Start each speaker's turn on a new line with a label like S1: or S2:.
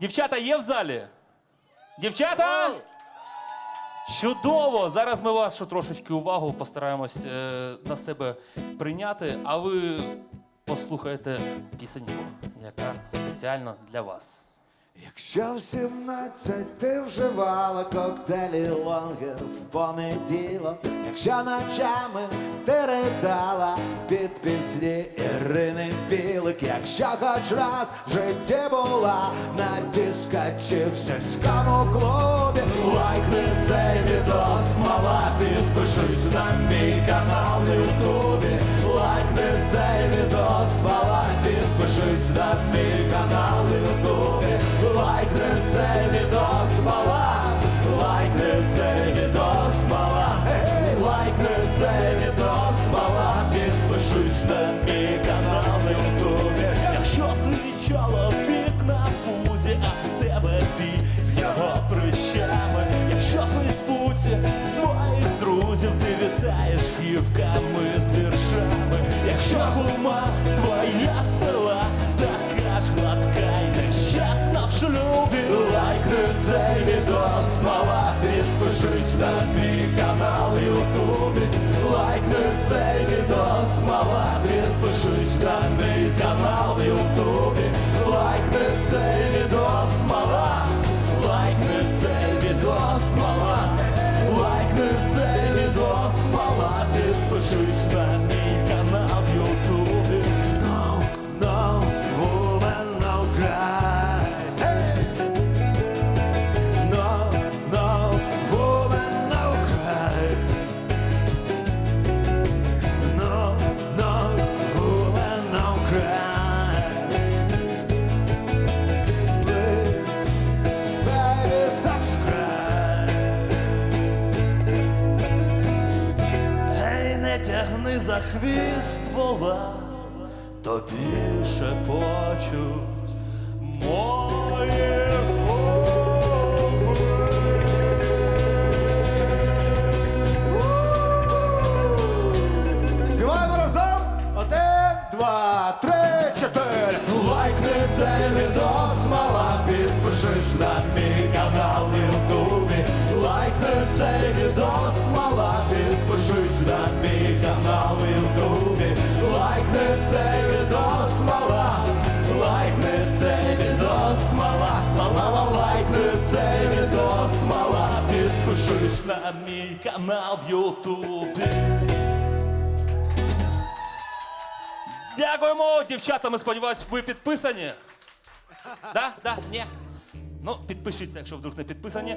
S1: Дівчата є в залі? Дівчата? Чудово! Зараз ми вашу трошечки увагу постараємось е, на себе прийняти, а ви послухаєте пісеньку, яка спеціально для вас.
S2: Якщо в 17 ти вживала коктейлі лонгер в понеділок, якщо ночами ти ридала під пісні Ірини Білик, якщо хоч раз в житті була на дискачі в сільському клубі, лайкни цей відос, мала, підпишись на мій канал на Ютубі, лайкни цей відос, мала, підпишись на мій канал на Ютубі, лайкни цей відос, мала, лайкни цей відос, мала, лайкни цей відос, мала, підпишись на цей відос, мала, підпишись на мій канал в Ютубі, лайкни цей відос, мала, підпишись на мій канал в Ютубі, лайкни цей відос, мала, лайкни цей відос, мала, лайкни цей відос, мала, підпишись на тягни за хвіст вола, тобі шепочуть мої губи. Співаємо разом! Один, два, три, чотири. Лайкни цей відос, мала, підпишись на мій канал Ютубі. Лайкни цей відос, мала, підпишись на мій лайкни цей відос, підпишись на мій канал в Ютубі.
S1: Дякуємо, дівчата. Ми сподіваюся, ви підписані. Да? Да? Ні? Ну, підпишіться, якщо вдруг не підписані.